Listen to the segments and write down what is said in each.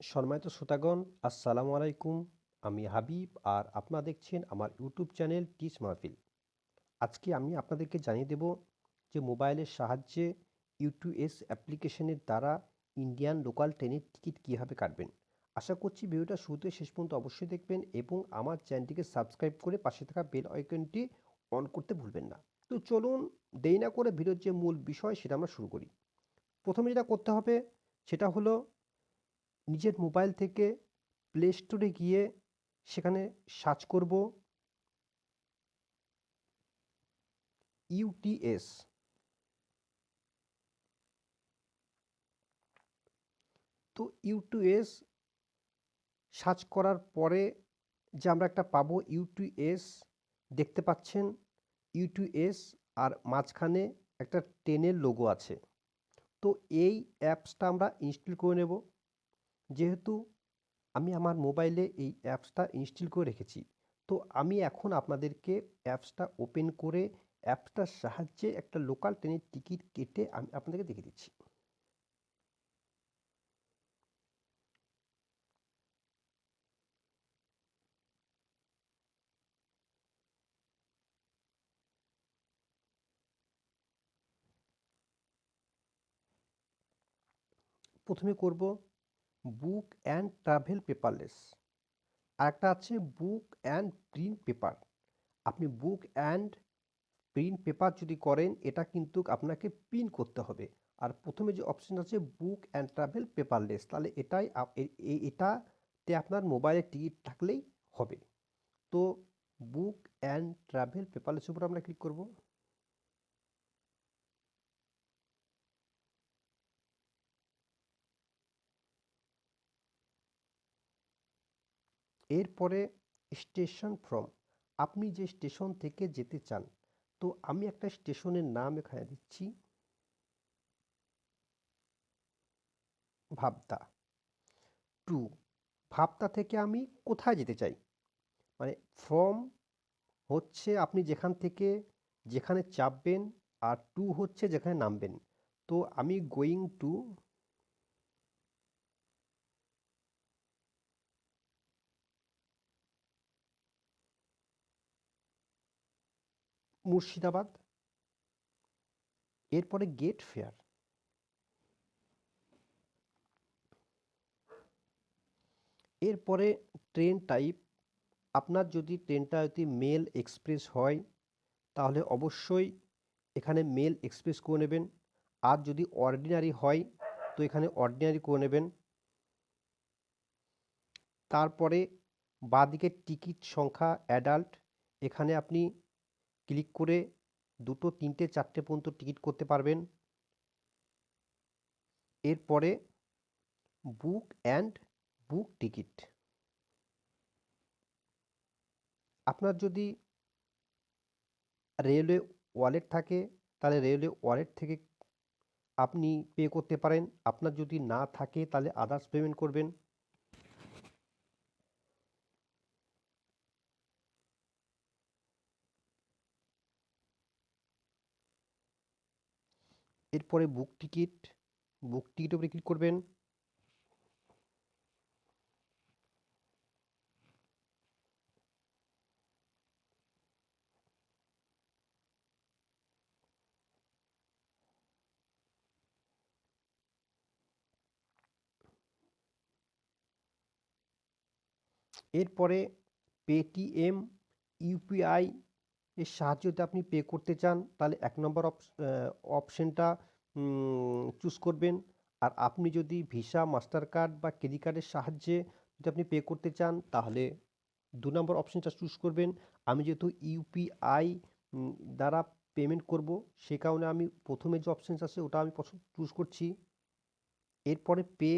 সম্মানিত শ্রোতাগণ, আসসালামু আলাইকুম। আমি হাবিব আর আপনারা দেখছেন আমার ইউটিউব চ্যানেল টিচ মাহফিল। আজকে আমি আপনাদেরকে জানিয়ে দেব যে মোবাইলের সাহায্যে ইউটিউএস অ্যাপ্লিকেশনের দ্বারা ইন্ডিয়ান লোকাল ট্রেনের টিকিট কীভাবে কাটবেন। আশা করছি ভিডিওটা শুরুতে শেষ পর্যন্ত অবশ্যই দেখবেন এবং আমার চ্যানেলটিকে সাবস্ক্রাইব করে পাশে থাকা বেল আইকনটি অন করতে ভুলবেন না। তো চলুন, দেরি না করে ভিডিওর যে মূল বিষয় সেটা আমরা শুরু করি। প্রথমে যেটা করতে হবে সেটা হলো নিজের মোবাইল থেকে প্লে স্টোরে গিয়ে সেখানে সার্চ করব ইউটিএস তো ইউটিএস সার্চ করার পরে যে আমরা একটা পাবো ইউটিএস দেখতে পাচ্ছেন ইউটিএস আর মাঝখানে একটা টেনের লোগো আছে। তো এই অ্যাপসটা আমরা ইনস্টল করে নেব। যেহেতু আমি আমার মোবাইলে এই অ্যাপসটা ইনস্টল করে রেখেছি, তো আমি এখন আপনাদেরকে অ্যাপসটা ওপেন করে অ্যাপসটার সাহায্যে একটা লোকাল ট্রেনের টিকিট কেটে আমি আপনাদেরকে দেখে দিচ্ছি। প্রথমে করব বুক অ্যান্ড ট্রাভেল পেপারলেস আরেকটা আছে বুক অ্যান্ড প্রিন্ট পেপার আপনি বুক অ্যান্ড প্রিন্ট পেপার যদি করেন, এটা কিন্তু আপনাকে প্রিন্ট করতে হবে। আর প্রথমে যে অপশন আছে বুক অ্যান্ড ট্রাভেল পেপারলেস তাহলে এটাই এটাতে আপনার মোবাইলের টিকিট থাকলেই হবে। তো বুক অ্যান্ড ট্রাভেল পেপারলেস উপর আমরা ক্লিক করব। এরপরে স্টেশন ফ্রম আপনি যে স্টেশন থেকে যেতে চান, তো আমি একটা স্টেশনের নাম এখানে দিচ্ছি। ভাবতা টু ভাবতা থেকে আমি কোথায় যেতে চাই? মানে ফ্রম হচ্ছে আপনি যেখান থেকে যেখানে চাপবেন আর টু হচ্ছে যেখানে নামবেন। তো আমি গোয়িং টু মুর্শিদাবাদ, এরপরে গেট ফেয়ার এরপরে ট্রেন টাইপ আপনার যদি ট্রেনটা যদি মেল এক্সপ্রেস হয়, তাহলে অবশ্যই এখানে মেল এক্সপ্রেস করে নেবেন। আর যদি অর্ডিনারি হয়, তো এখানে অর্ডিনারি করে নেবেন। তারপরে বাঁদিকে টিকিট সংখ্যা অ্যাডাল্ট এখানে আপনি ক্লিক করে দুটো, তিনটে, চারটে পর্যন্ত টিকিট করতে পারবেন। এরপরে বুক অ্যান্ড বুক টিকিট। আপনার যদি রেলওয়ে ওয়ালেট থাকে, তাহলে রেলওয়ে ওয়ালেট থেকে আপনি পে করতে পারেন। আপনার যদি না থাকে, তাহলে আদার্স পেমেন্ট করবেন। এরপরে বুক টিকিট বুক টিকিটের উপরে ক্লিক করবেন। এরপরে পেটিএম ইউপিআই এর সাহায্যে যদি আপনি পে করতে চান, তাহলে এক নম্বর অপশনটা চুজ করবেন। আর আপনি যদি ভিসা মাস্টার কার্ড বা ক্রেডিট কার্ডের সাহায্যে যদি আপনি পে করতে চান, তাহলে দু নম্বর অপশনটা চুজ করবেন। আমি যেহেতু ইউপিআই দ্বারা পেমেন্ট করব, সে কারণে আমি প্রথমে যে অপশানস আছে, ওটা আমি চুজ করছি। এরপরে পে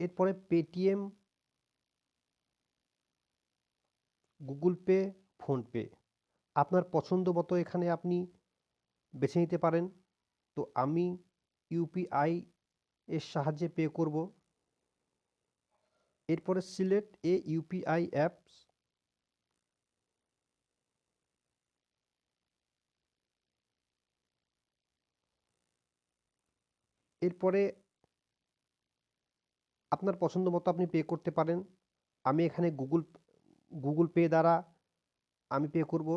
এরপরে পেটিএম গুগল পে ফোনপে আপনার পছন্দ মতো এখানে আপনি বেছে নিতে পারেন। তো আমি ইউপিআই এর সাহায্যে পে করব। এরপরে সিলেক্ট এ ইউপিআই অ্যাপস এরপরে আপনার পছন্দ মতো আপনি পে করতে পারেন। আমি এখানে গুগল গুগল পে দ্বারা আমি পে করব।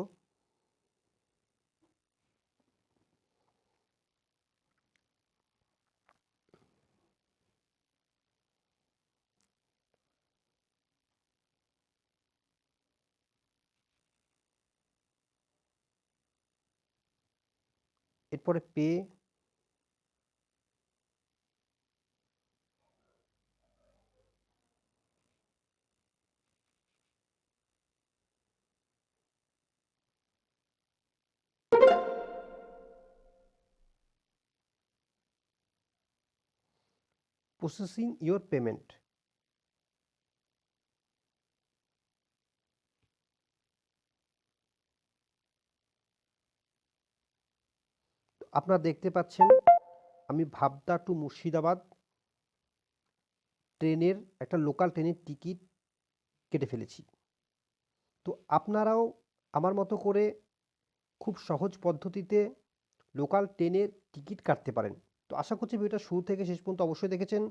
এরপরে পে প্রসেসিং ইওর পেমেন্ট আপনারা দেখতে পাচ্ছেন, আমি ভাবদা টু মুর্শিদাবাদ ট্রেনের একটা লোকাল ট্রেনের টিকিট কেটে ফেলেছি। তো আপনারাও আমার মতো করে খুব সহজ পদ্ধতিতে লোকাল ট্রেনের টিকিট কাটতে পারেন। তো আশা করছি ভিডিওটা শুরু থেকে শেষ পর্যন্ত অবশ্যই দেখেছেন।